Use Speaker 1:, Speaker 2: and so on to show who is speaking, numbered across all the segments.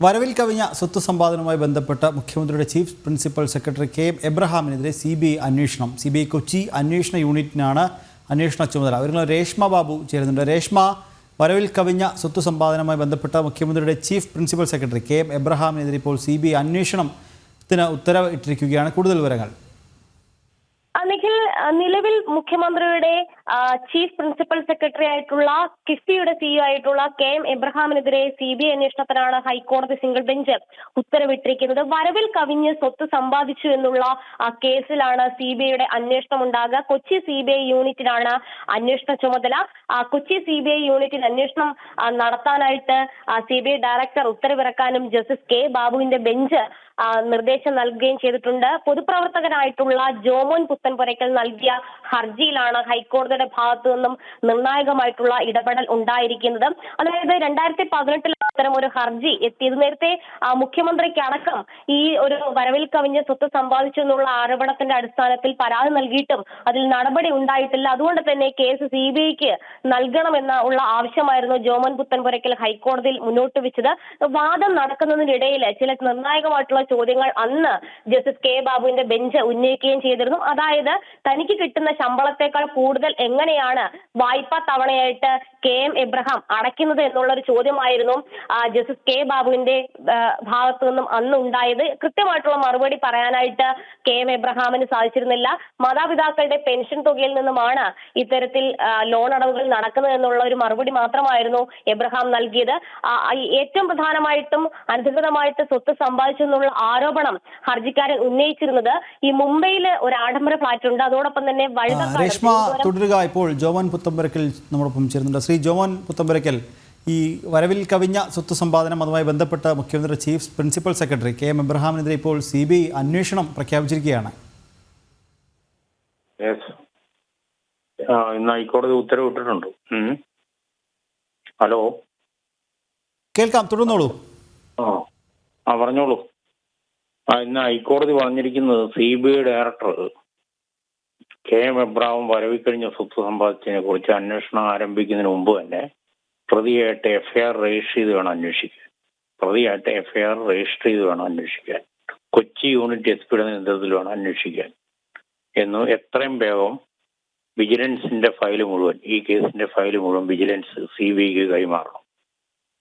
Speaker 1: വരവിൽ കവിഞ്ഞ സ്വത്ത് സമ്പാദനവുമായി ബന്ധപ്പെട്ട് മുഖ്യമന്ത്രിയുടെ chief principal secretary K M എബ്രഹാമിനെതിരെ C B I അന്വേഷണം. സി ബി ഐ കൊച്ചി അന്വേഷണ യൂണിറ്റിനാണ് അന്വേഷണ ചുമതല. അവരിൽ രേഷ്മ ബാബു ചേരുന്നുണ്ട്. രേഷ്മ വരവിൽ കവിഞ്ഞ സ്വത്ത് സമ്പാദനവുമായി ബന്ധപ്പെട്ട മുഖ്യമന്ത്രിയുടെ chief principal secretary K M എബ്രഹാമിനെതിരെ ഇപ്പോൾ സി ബി ഐ അന്വേഷണത്തിന് ഉത്തരവ് ഇട്ടിരിക്കുകയാണ് കൂടുതൽ വിവരങ്ങൾ
Speaker 2: നിലവിൽ മുഖ്യമന്ത്രിയുടെ ചീഫ് പ്രിൻസിപ്പൽ സെക്രട്ടറി ആയിട്ടുള്ള കിഫ്ബിയുടെ സിഇഒ ആയിട്ടുള്ള കെ എം എബ്രഹാമിനെതിരെ സി ബി ഐ അന്വേഷണത്തിനാണ് ഹൈക്കോടതി സിംഗിൾ ബെഞ്ച് ഉത്തരവിട്ടിരിക്കുന്നത്. വരവിൽ കവിഞ്ഞ് സ്വത്ത് സമ്പാദിച്ചു എന്നുള്ള കേസിലാണ് സി ബി ഐയുടെ അന്വേഷണം ഉണ്ടാകുക. കൊച്ചി സി ബി ഐ യൂണിറ്റിനാണ് അന്വേഷണ ചുമതല. കൊച്ചി സി ബി ഐ യൂണിറ്റിന് അന്വേഷണം നടത്താനായിട്ട് സി ബി ഐ ഡയറക്ടർ ഉത്തരവിറക്കാനും ജസ്റ്റിസ് കെ ബാബുവിന്റെ ബെഞ്ച് നിർദ്ദേശം നൽകുകയും ചെയ്തിട്ടുണ്ട്. പൊതുപ്രവർത്തകനായിട്ടുള്ള ജോമോൻ പുത്തൻപുരയ്ക്കൽ നൽകിയ ഹർജിയിലാണ് ഭാഗത്തു നിന്നും നിർണായകമായിട്ടുള്ള ഇടപെടൽ ഉണ്ടായിരിക്കുന്നത്. അതായത് രണ്ടായിരത്തി പതിനെട്ടിൽ അത്തരം ഒരു ഹർജി എത്തിയത്. നേരത്തെ മുഖ്യമന്ത്രിക്കടക്കം ഈ ഒരു വരവിൽ കവിഞ്ഞ സ്വത്ത് സമ്പാദിച്ചു എന്നുള്ള ആരോപണത്തിന്റെ അടിസ്ഥാനത്തിൽ പരാതി നൽകിയിട്ടും അതിൽ നടപടി ഉണ്ടായിട്ടില്ല. അതുകൊണ്ട് തന്നെ കേസ് സി ബി ഐക്ക് നൽകണമെന്ന ഉള്ള ആവശ്യമായിരുന്നു ജോമൻ പുത്തൻപുരയ്ക്കൽ ഹൈക്കോടതിയിൽ മുന്നോട്ട് വെച്ചത്. വാദം നടക്കുന്നതിനിടയിൽ ചില നിർണായകമായിട്ടുള്ള ചോദ്യങ്ങൾ അന്ന് ജസ്റ്റിസ് കെ ബാബുവിന്റെ ബെഞ്ച് ഉന്നയിക്കുകയും ചെയ്തിരുന്നു. അതായത് തനിക്ക് കിട്ടുന്ന ശമ്പളത്തെക്കാൾ കൂടുതൽ എങ്ങനെയാണ് വായ്പാ തവണയായിട്ട് കെ എം എബ്രഹാം അടയ്ക്കുന്നത് എന്നുള്ള ഒരു ചോദ്യമായിരുന്നു ജസ്റ്റിസ് കെ ബാബുവിന്റെ ഭാഗത്തു നിന്നും അന്ന് ഉണ്ടായത്. കൃത്യമായിട്ടുള്ള മറുപടി പറയാനായിട്ട് കെ എം എബ്രഹാമിന് സാധിച്ചിരുന്നില്ല. മാതാപിതാക്കളുടെ പെൻഷൻ തുകയിൽ നിന്നുമാണ് ഇത്തരത്തിൽ ലോൺ അടവുകൾ നടക്കുന്നത് എന്നുള്ള ഒരു മറുപടി മാത്രമായിരുന്നു എബ്രഹാം നൽകിയത്. ഏറ്റവും പ്രധാനമായിട്ടും അനധികൃതമായിട്ട് സ്വത്ത് സമ്പാദിച്ചു എന്നുള്ള ആരോപണം ഹർജിക്കാരൻ ഉന്നയിച്ചിരുന്നത് ഈ മുംബൈയിൽ ഒരു ആഡംബര ഫ്ലാറ്റ് ഉണ്ട് അതോടൊപ്പം തന്നെ വഴുതക്കാട്
Speaker 1: തുടരുക ഇപ്പോൾ. ജോവൻ പുത്തമ്പരക്കിൽ നമ്മോടൊപ്പം ചേരുന്നുണ്ട്. ശ്രീ ജോമോൻ പുത്തമ്പുരയ്ക്കൽ. ഈ വരവിൽ കവിഞ്ഞ സ്വത്ത് സമ്പാദനം അതുമായി ബന്ധപ്പെട്ട് മുഖ്യമന്ത്രി chief principal secretary K M എബ്രഹാമിനെതിരെ ഇപ്പോൾ സി ബി ഐ അന്വേഷണം പ്രഖ്യാപിച്ചിരിക്കുകയാണ്.
Speaker 3: യെസ് ആ ഇന്ന് ഹൈക്കോടതി ഉത്തരവിട്ടിട്ടുണ്ട് ഹലോ.
Speaker 1: കേൾക്കാം തുടർന്നോളൂ.
Speaker 3: ആ പറഞ്ഞോളൂ. ആ ഇന്ന് ഹൈക്കോടതി പറഞ്ഞിരിക്കുന്നത് C B I director K M Abraham വരവിക്കഴിഞ്ഞ സ്വത്ത് സമ്പാദിച്ചതിനെ കുറിച്ച് അന്വേഷണം ആരംഭിക്കുന്നതിന് മുമ്പ് തന്നെ പ്രതിയായിട്ട് എഫ്ഐആർ രജിസ്റ്റർ ചെയ്ത് വേണം അന്വേഷിക്കാൻ. പ്രതിയായിട്ട് എഫ്ഐആർ രജിസ്റ്റർ ചെയ്ത് വേണം അന്വേഷിക്കാൻ. കൊച്ചി യൂണിറ്റ് എസ് പിയുടെ നേതൃത്വത്തിൽ വേണം അന്വേഷിക്കാൻ. എന്നും എത്രയും വേഗം വിജിലൻസിന്റെ ഫയൽ മുഴുവൻ ഈ കേസിന്റെ ഫയൽ മുഴുവൻ വിജിലൻസ് സി ബി ഐക്ക് കൈമാറണം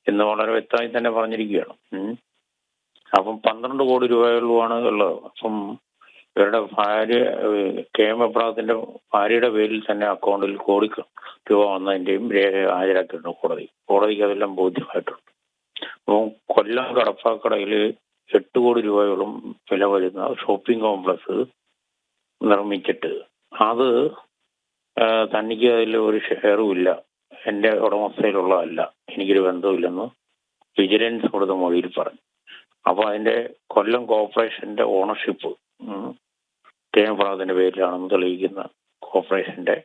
Speaker 3: എന്ന് വളരെ വ്യക്തമായി തന്നെ പറഞ്ഞിരിക്കുകയാണ്. അപ്പം പന്ത്രണ്ട് കോടി രൂപയുള്ളതാണ് ഉള്ളത്. അപ്പം ഇവരുടെ ഭാര്യ കെ എം എബ്രാഹത്തിന്റെ ഭാര്യയുടെ പേരിൽ തന്നെ അക്കൗണ്ടിൽ കോടി രൂപ വന്നതിന്റെയും രേഖ ഹാജരാക്കിയിട്ടുണ്ട് കോടതി. കോടതിക്ക് അതെല്ലാം ബോധ്യമായിട്ടുണ്ട്. അപ്പം കൊല്ലം കടപ്പാക്കടയിൽ എട്ട് കോടി രൂപയോളം വില വരുന്ന ഷോപ്പിംഗ് കോംപ്ലക്സ് നിർമ്മിച്ചിട്ട് അത് തനിക്ക് അതിൽ ഒരു ഷെയറും ഇല്ല. എന്റെ ഉടമസ്ഥയിലുള്ളതല്ല. എനിക്കൊരു ബന്ധവുമില്ലെന്ന് വിജിലൻസ് കൊടുത്ത മൊഴിയിൽ പറഞ്ഞു. അപ്പോൾ അതിന്റെ കൊല്ലം കോർപ്പറേഷന്റെ ഓണർഷിപ്പ് കെ എം ഫറാദിന്റെ പേരിലാണെന്ന് തെളിയിക്കുന്ന കോർപ്പറേഷന്റെ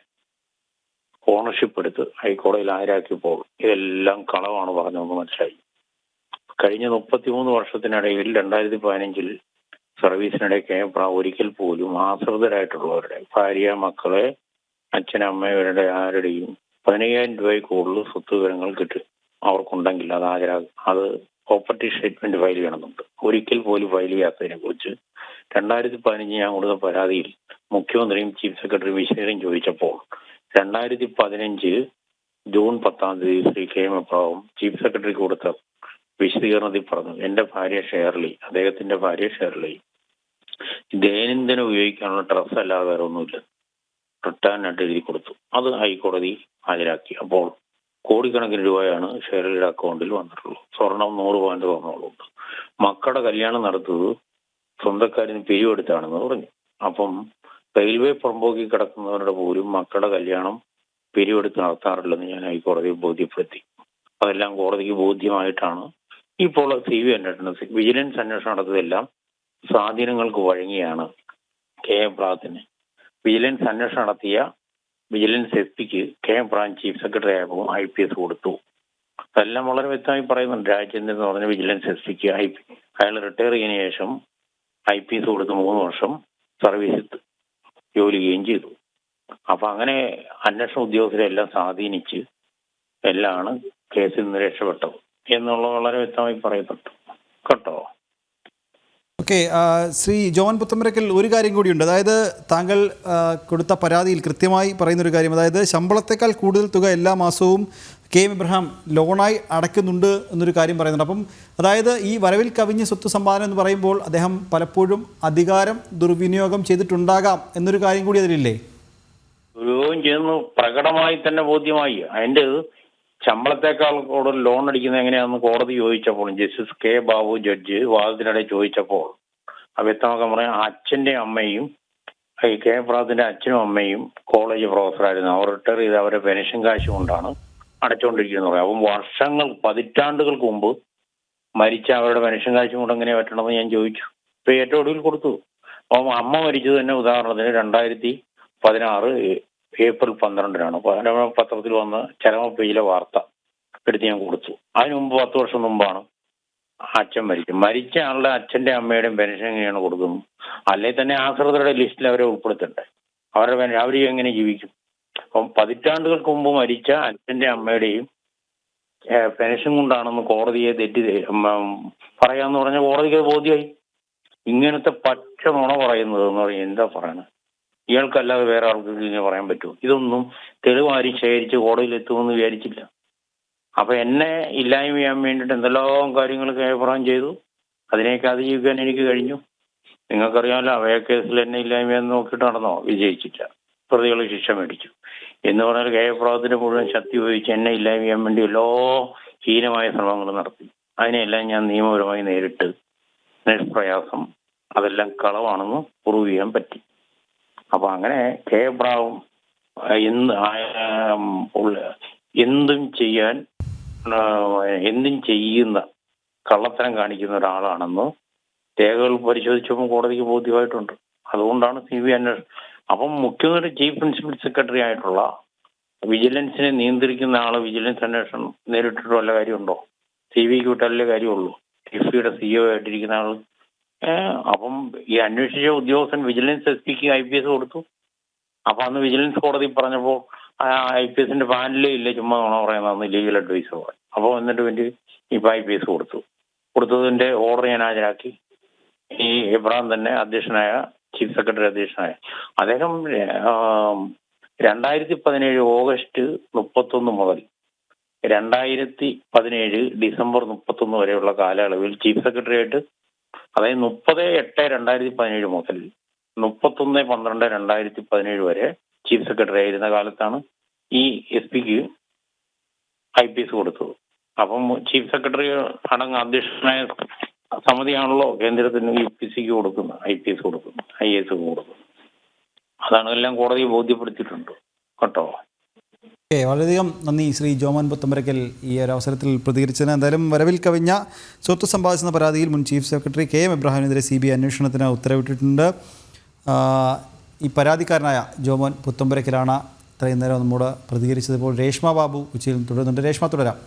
Speaker 3: ഓണർഷിപ്പ് എടുത്ത് ഹൈക്കോടതിയിൽ ഹാജരാക്കിയപ്പോൾ ഇതെല്ലാം കളവാണ് പറഞ്ഞതെന്ന് മനസ്സിലായി. കഴിഞ്ഞ മുപ്പത്തിമൂന്ന് വർഷത്തിനിടയിൽ രണ്ടായിരത്തി പതിനഞ്ചിൽ സർവീസിനിടെ കെ എം ഫറാ ഒരിക്കൽ പോലും ആശ്രിതരായിട്ടുള്ളവരുടെ ഭാര്യ മക്കളെ അച്ഛനമ്മ ഇവരുടെ ആരുടെയും പതിനയ്യായിരം രൂപയിൽ കൂടുതൽ സ്വത്ത് വിവരങ്ങൾ കിട്ടും. അവർക്കുണ്ടെങ്കിൽ അത് ഹാജരാ അത് പ്രോപ്പർട്ടി സ്റ്റേറ്റ്മെന്റ് ഫയൽ ചെയ്യണമെന്നുണ്ട്. ഒരിക്കൽ പോലും ഫയൽ ചെയ്യാത്തതിനെ കുറിച്ച് രണ്ടായിരത്തി പതിനഞ്ച് ഞാൻ കൊടുത്ത പരാതിയിൽ മുഖ്യമന്ത്രിയും ചീഫ് സെക്രട്ടറി വിഷയം ചോദിച്ചപ്പോൾ രണ്ടായിരത്തി പതിനഞ്ച് ജൂൺ പത്താം തീയതി ശ്രീ കെ എബ്രാവും ചീഫ് സെക്രട്ടറി കൊടുത്ത വിശദീകരണത്തിൽ പറഞ്ഞു എന്റെ ഭാര്യ ഷേർലി അദ്ദേഹത്തിന്റെ ഭാര്യ ഷേർലി ദൈനംദിനം ഉപയോഗിക്കാനുള്ള ഡ്രസ്സ് അല്ലാതെ വേറെ ഒന്നുമില്ല. റിട്ടേൺ എഴുതി കൊടുത്തു. അത് ഹൈക്കോടതി ഹാജരാക്കി. അപ്പോൾ കോടിക്കണക്കിന് രൂപയാണ് ഷേർലിയുടെ അക്കൗണ്ടിൽ വന്നിട്ടുള്ളത്. സ്വർണം നൂറ് പവന്റെ സ്വർണമുള്ളത് മക്കളുടെ കല്യാണം നടത്തുന്നത് സ്വന്തക്കാരിന് പിരിവെടുത്താണെന്ന് പറഞ്ഞു. അപ്പം റെയിൽവേ പുറമ്പോക്കി കിടക്കുന്നവരുടെ പോലും മക്കളുടെ കല്യാണം പിരിവെടുത്ത് നടത്താറില്ലെന്ന് ഞാൻ ഹൈക്കോടതിയെ ബോധ്യപ്പെടുത്തി. അതെല്ലാം കോടതിക്ക് ബോധ്യമായിട്ടാണ് ഇപ്പോൾ സി ബി അന്വേഷണം വിജിലൻസ് അന്വേഷണം നടത്തിയതെല്ലാം സ്വാധീനങ്ങൾക്ക് വഴങ്ങിയാണ് കെ എം പ്രാത്തിന്. വിജിലൻസ് അന്വേഷണം നടത്തിയ വിജിലൻസ് എസ് പിക്ക് കെ എം പ്രാൻ ചീഫ് സെക്രട്ടറി ആയപ്പോൾ ഐ പി എസ് കൊടുത്തു. അതെല്ലാം വളരെ വ്യക്തമായി പറയുന്നുണ്ട്. രാജേന്ദ്രൻ എന്ന് പറഞ്ഞ വിജിലൻസ് എസ് പിക്ക് ഐ പി അയാൾ റിട്ടയർ ചെയ്തതിനു ശേഷം ഐ പി എസ് കൊടുത്ത് മൂന്ന് വർഷം സർവീസിൽ ജോലി ചെയ്യുകയും ചെയ്തു. അപ്പൊ അങ്ങനെ അന്വേഷണ ഉദ്യോഗസ്ഥരെല്ലാം സ്വാധീനിച്ച് എല്ലാമാണ് കേസിൽ നിന്ന് രക്ഷപ്പെട്ടത്. എന്നുള്ളത് വളരെ വ്യക്തമായി പറയപ്പെട്ടു. കേട്ടോ?
Speaker 1: ഓക്കെ ശ്രീ ജോൺ പുത്തമ്പരക്കൽ ഒരു കാര്യം കൂടിയുണ്ട് അതായത് താങ്കൾ കൊടുത്ത പരാതിയിൽ കൃത്യമായി പറയുന്നൊരു കാര്യം. അതായത് ശമ്പളത്തെക്കാൾ കൂടുതൽ തുക എല്ലാ മാസവും കെ എം ഇബ്രഹാം ലോണായി അടയ്ക്കുന്നുണ്ട് എന്നൊരു കാര്യം പറയുന്നുണ്ട്. അപ്പം അതായത് ഈ വരവിൽ കവിഞ്ഞ സ്വത്ത് സമ്പാദനം എന്ന് പറയുമ്പോൾ അദ്ദേഹം പലപ്പോഴും അധികാരം ദുർവിനിയോഗം ചെയ്തിട്ടുണ്ടാകാം എന്നൊരു കാര്യം കൂടി അതിലില്ലേ?
Speaker 3: ദുരുപയോഗം ചെയ്യുന്നു പ്രകടമായി തന്നെ ബോധ്യമായി. അതിന്റെ ശമ്പളത്തെക്കാൾ കൂടുതൽ ലോൺ അടിക്കുന്നത് എങ്ങനെയാണെന്ന് കോടതി ചോദിച്ചപ്പോൾ ജസ്റ്റിസ് കെ ബാബു ജഡ്ജ് വാദത്തിനിടെ ചോദിച്ചപ്പോൾ വ്യക്തമാക്കാൻ പറയാം അച്ഛന്റെ അമ്മയും ഈ കെ പ്രാത്തിന്റെ അച്ഛനും അമ്മയും കോളേജ് പ്രൊഫസറായിരുന്നു. അവർ റിട്ടയർ ചെയ്ത് അവരെ പെൻഷൻ കാശ് കൊണ്ടാണ് അടച്ചുകൊണ്ടിരിക്കുന്നത് അപ്പം വർഷങ്ങൾ പതിറ്റാണ്ടുകൾക്ക് മുമ്പ് മരിച്ച അവരുടെ പെൻഷൻ കാശ് കൊണ്ട് എങ്ങനെ പറ്റണമെന്ന് ഞാൻ ചോദിച്ചു. ഇപ്പൊ ഏറ്റവും ഒടുവിൽ കൊടുത്തു. അപ്പം അമ്മ മരിച്ചത് തന്നെ ഉദാഹരണത്തിന് രണ്ടായിരത്തി പതിനാറ് ഏപ്രിൽ പന്ത്രണ്ടിനാണ്. പത്രത്തിൽ വന്ന ചരമ വാർത്ത എടുത്ത് ഞാൻ കൊടുത്തു. അതിനു മുമ്പ് പത്ത് വർഷം മുമ്പാണ് അച്ഛൻ മരിച്ചു മരിച്ച ആളുടെ അച്ഛന്റെ അമ്മയുടെയും പെൻഷൻ എങ്ങനെയാണ് കൊടുക്കുന്നത്? അല്ലെങ്കിൽ തന്നെ ആശ്രിതരുടെ ലിസ്റ്റിൽ അവരെ ഉൾപ്പെടുത്തണ്ടേ? അവരുടെ പെൻഷൻ അവർ എങ്ങനെ ജീവിക്കും? അപ്പം പതിറ്റാണ്ടുകൾക്ക് മുമ്പ് മരിച്ച അച്ഛന്റെ അമ്മയുടെയും പെൻഷൻ കൊണ്ടാണെന്ന് കോടതിയെ തെറ്റി പറയാന്ന് പറഞ്ഞ കോടതിക്ക് ബോധ്യമായി ഇങ്ങനത്തെ പച്ച നുണ പറയുന്നത് എന്ന് പറഞ്ഞാൽ എന്താ പറയണത് ഇയാൾക്കല്ലാതെ വേറെ ആൾക്ക് ഇങ്ങനെ പറയാൻ പറ്റുമോ? ഇതൊന്നും തെളിവാരും ശേഖരിച്ച് കോടതിയിൽ എത്തുമെന്ന് വിചാരിച്ചില്ല. അപ്പൊ എന്നെ ഇല്ലായ്മ ചെയ്യാൻ വേണ്ടിയിട്ട് എന്തെല്ലാം കാര്യങ്ങൾ കേപ്രാൻ ചെയ്തു? അതിനെയൊക്കെ അതിജീവിക്കാൻ എനിക്ക് കഴിഞ്ഞു. നിങ്ങൾക്കറിയാമല്ലോ അവയ കേസിൽ എന്നെ ഇല്ലായ്മയെന്ന് നോക്കിയിട്ട് നടന്നോ? വിജയിച്ചില്ല. പ്രതികൾ ശിക്ഷ മേടിച്ചു. എന്ന് പറഞ്ഞാൽ കേപ്രാവത്തിന്റെ മുഴുവൻ ശക്തി ഉപയോഗിച്ച് എന്നെ ഇല്ലായ്മ ചെയ്യാൻ വേണ്ടി എല്ലാ ഹീനമായ ശ്രമങ്ങൾ നടത്തി. അതിനെല്ലാം ഞാൻ നിയമപരമായി നേരിട്ട് നിഷ്പ്രയാസം അതെല്ലാം കളവാണെന്ന് പ്രൂവ് ചെയ്യാൻ പറ്റി. അപ്പൊ അങ്ങനെ കെ ബ്രാവും ആ, എന്ത് എന്തും ചെയ്യാൻ എന്തും ചെയ്യുന്ന കള്ളത്തരം കാണിക്കുന്ന ഒരാളാണെന്ന് രേഖകൾ പരിശോധിച്ചപ്പോൾ കോടതിക്ക് ബോധ്യമായിട്ടുണ്ട്. അതുകൊണ്ടാണ് സി ബി അന്വേഷണം അപ്പം മുഖ്യമന്ത്രി ചീഫ് പ്രിൻസിപ്പൽ സെക്രട്ടറി ആയിട്ടുള്ള വിജിലൻസിനെ നിയന്ത്രിക്കുന്ന ആൾ വിജിലൻസ് അന്വേഷണം നേരിട്ടിട്ട് വല്ല കാര്യമുണ്ടോ? സി ബിക്ക് വിട്ടാലേ കാര്യമുള്ളൂ. കിഫ്ബിയുടെ സിഇഒ ആയിട്ടിരിക്കുന്ന ഏഹ് അപ്പം ഈ അന്വേഷിച്ച ഉദ്യോഗസ്ഥൻ വിജിലൻസ് എസ് പിക്ക് ഐ പി എസ് കൊടുത്തു. അപ്പൊ അന്ന് വിജിലൻസ് കോടതി പറഞ്ഞപ്പോൾ ഐ പി എസിന്റെ പാനലേ ഇല്ല ചുമ്മാ നുണ പറയുന്നതെന്ന് ലീഗൽ അഡ്വൈസർ പറഞ്ഞു അപ്പോൾ എന്നിട്ട് വേണ്ടി ഇപ്പൊ ഐ പി എസ് കൊടുത്തു. കൊടുത്തതിന്റെ ഓർഡർ ഞാൻ ഹാജരാക്കി. ഈ ഇബ്രാഹിം തന്നെ അധ്യക്ഷനായ ചീഫ് സെക്രട്ടറി അധ്യക്ഷനായ. അദ്ദേഹം രണ്ടായിരത്തി പതിനേഴ് ഓഗസ്റ്റ് മുപ്പത്തൊന്ന് മുതൽ രണ്ടായിരത്തി പതിനേഴ് ഡിസംബർ മുപ്പത്തൊന്ന് വരെയുള്ള കാലയളവിൽ ചീഫ് സെക്രട്ടറി ആയിട്ട് അതായത് മുപ്പത് എട്ട് രണ്ടായിരത്തി പതിനേഴ് മുതൽ മുപ്പത്തൊന്ന് പന്ത്രണ്ട് രണ്ടായിരത്തി പതിനേഴ് വരെ ചീഫ് സെക്രട്ടറി ആയിരുന്ന കാലത്താണ് ഈ എസ് പിക്ക് ഐ പി എസ് കൊടുത്തത്. അപ്പം ചീഫ് സെക്രട്ടറി അടങ്ങ അധ്യക്ഷനായ സമിതിയാണല്ലോ കേന്ദ്രത്തിന് യു പി സിക്ക് കൊടുക്കുന്നത് ഐ പി എസ് കൊടുക്കുന്നത് ഐ എസ് കൊടുക്കുന്നത്. അതാണ് എല്ലാം കോടതി ബോധ്യപ്പെടുത്തിയിട്ടുണ്ട് കേട്ടോ.
Speaker 1: ഓക്കെ വളരെയധികം നന്ദി ശ്രീ ജോമൻ പുത്തമ്പരക്കൽ ഈ ഒരു അവസരത്തിൽ പ്രതികരിച്ചതിന്. എന്തായാലും വരവിൽ കവിഞ്ഞ സ്വത്ത് സമ്പാദിച്ചെന്ന പരാതിയിൽ മുൻ ചീഫ് സെക്രട്ടറി കെ എം ഇബ്രാഹിമിനെതിരെ സി ബി ഐ അന്വേഷണത്തിന് ഉത്തരവിട്ടിട്ടുണ്ട്. ഈ പരാതിക്കാരനായ ജോമോൻ പുത്തമ്പരക്കലാണ് ഇത്രയും നേരം നമ്മോട് പ്രതികരിച്ചത്. ഇപ്പോൾ രേഷ്മ ബാബു ഉച്ചയിൽ തുടരുന്നുണ്ട്. രേഷ്മ തുടരാം.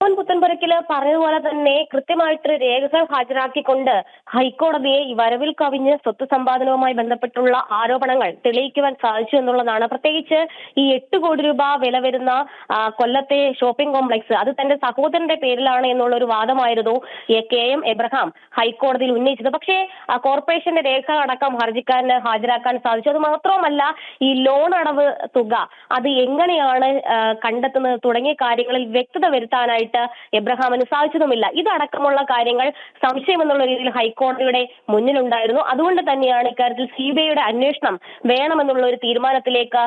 Speaker 2: മോഹൻ പുത്തൻപുരക്കിൽ പറഞ്ഞതുപോലെ തന്നെ കൃത്യമായിട്ട് രേഖകൾ ഹാജരാക്കിക്കൊണ്ട് ഹൈക്കോടതിയെ ഈ വരവിൽ കവിഞ്ഞ് സ്വത്ത് സമ്പാദനവുമായി ബന്ധപ്പെട്ടുള്ള ആരോപണങ്ങൾ തെളിയിക്കുവാൻ സാധിച്ചു എന്നുള്ളതാണ്. പ്രത്യേകിച്ച് ഈ എട്ട് കോടി രൂപ വില വരുന്ന കൊല്ലത്തെ ഷോപ്പിംഗ് കോംപ്ലക്സ് അത് തന്റെ സഹോദരന്റെ പേരിലാണ് എന്നുള്ള ഒരു വാദമായിരുന്നു കെ എം എബ്രഹാം ഹൈക്കോടതിയിൽ ഉന്നയിച്ചത്. പക്ഷേ കോർപ്പറേഷന്റെ രേഖ അടക്കം ഹർജിക്കാരന് ഹാജരാക്കാൻ സാധിച്ചു. അത് മാത്രവുമല്ല ഈ ലോൺ അടവ് തുക അത് എങ്ങനെയാണ് കണ്ടെത്തുന്നത് തുടങ്ങിയ കാര്യങ്ങളിൽ വ്യക്തത വരുത്താനായിട്ട് എബ്രഹാമിന് സാധിച്ചതുമില്ല. ഇതടക്കമുള്ള കാര്യങ്ങൾ സംശയം എന്നുള്ള രീതിയിൽ ഹൈക്കോടതിയുടെ മുന്നിലുണ്ടായിരുന്നു. അതുകൊണ്ട് തന്നെയാണ് ഇക്കാര്യത്തിൽ സി ബി ഐയുടെ അന്വേഷണം വേണമെന്നുള്ള ഒരു തീരുമാനത്തിലേക്ക്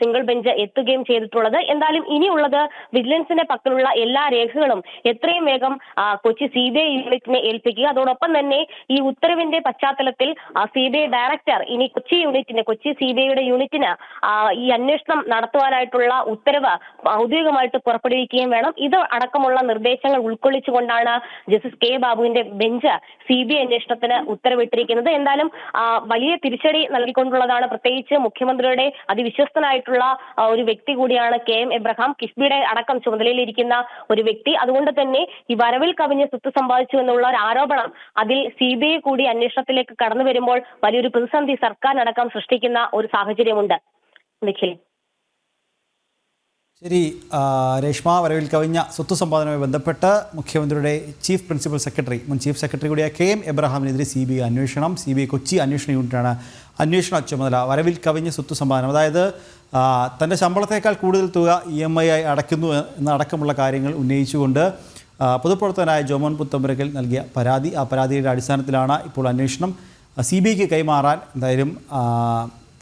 Speaker 2: സിംഗിൾ ബെഞ്ച് എത്തുകയും ചെയ്തിട്ടുള്ളത്. എന്തായാലും ഇനിയുള്ളത് വിജിലൻസിന്റെ പക്കലുള്ള എല്ലാ രേഖകളും എത്രയും വേഗം കൊച്ചി സി ബി ഐ യൂണിറ്റിനെ ഏൽപ്പിക്കുക. അതോടൊപ്പം തന്നെ ഈ ഉത്തരവിന്റെ പശ്ചാത്തലത്തിൽ സി ബി ഐ ഡയറക്ടർ ഇനി കൊച്ചി യൂണിറ്റിന് കൊച്ചി സി ബി ഐയുടെ യൂണിറ്റിന് ഈ അന്വേഷണം നടത്തുവാനായിട്ടുള്ള ഉത്തരവ് ഔദ്യോഗികമായിട്ട് പുറപ്പെടുവിക്കുകയും വേണം. ഇത് അടക്കമുള്ള നിർദ്ദേശങ്ങൾ ഉൾക്കൊള്ളിച്ചുകൊണ്ടാണ് ജസ്റ്റിസ് കെ ബാബുവിന്റെ ബെഞ്ച് സി ബി ഐ അന്വേഷണത്തിന് ഉത്തരവിട്ടിരിക്കുന്നത്. എന്തായാലും വലിയ തിരിച്ചടി നൽകിക്കൊണ്ടുള്ളതാണ്. പ്രത്യേകിച്ച് മുഖ്യമന്ത്രിയുടെ അതിവിശ്വസ്തനായിട്ടുള്ള ഒരു വ്യക്തി കൂടിയാണ് കെ എം എബ്രഹാം. കിഫ്ബിയുടെ അടക്കം ചുമതലയിലിരിക്കുന്ന ഒരു വ്യക്തി. അതുകൊണ്ട് തന്നെ ഈ വരവിൽ കവിഞ്ഞ് സ്വത്ത് സമ്പാദിച്ചു എന്നുള്ള ഒരു ആരോപണം അതിൽ സി ബി ഐ കൂടി അന്വേഷണത്തിലേക്ക് കടന്നു വരുമ്പോൾ വലിയൊരു പ്രതിസന്ധി സർക്കാരിനടക്കം സൃഷ്ടിക്കുന്ന ഒരു സാഹചര്യമുണ്ട്. നിഖിൽ.
Speaker 1: ശരി രേഷ്മ വരവിൽ കവിഞ്ഞ സ്വത്ത് സമ്പാദനവുമായി ബന്ധപ്പെട്ട് മുഖ്യമന്ത്രിയുടെ ചീഫ് പ്രിൻസിപ്പൽ സെക്രട്ടറി മുൻ ചീഫ് സെക്രട്ടറി കൂടിയ കെ എം എബ്രഹാമിനെതിരെ സി ബി ഐ അന്വേഷണം സി ബി ഐ കൊച്ചി അന്വേഷണ യൂണിറ്റാണ് അന്വേഷണ ചുമതല വരവിൽ കവിഞ്ഞ സ്വത്ത് സമ്പാദനം. അതായത് തന്റെ ശമ്പളത്തേക്കാൾ കൂടുതൽ തുക ഇ എം ഐ ആയി അടയ്ക്കുന്നു എന്നടക്കമുള്ള കാര്യങ്ങൾ ഉന്നയിച്ചുകൊണ്ട് പൊതുപ്രവർത്തകനായ ജോമോൻ പുത്തമ്പരക്കൽ നൽകിയ പരാതി. ആ പരാതിയുടെ അടിസ്ഥാനത്തിലാണ് ഇപ്പോൾ അന്വേഷണം. സി ബി ഐക്ക് കൈമാറാൻ എന്തായാലും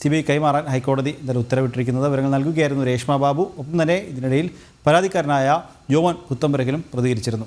Speaker 1: സി ബി ഐ കൈമാറാൻ ഹൈക്കോടതി ഇന്നലെ ഉത്തരവിട്ടിരിക്കുന്നത് വിവരങ്ങൾ നൽകുകയായിരുന്നു രേഷ്മ ബാബു. ഒപ്പം തന്നെ ഇതിനിടയിൽ പരാതിക്കാരനായ ജോവൻ പുത്തമ്പരക്കലും പ്രതികരിച്ചിരുന്നു.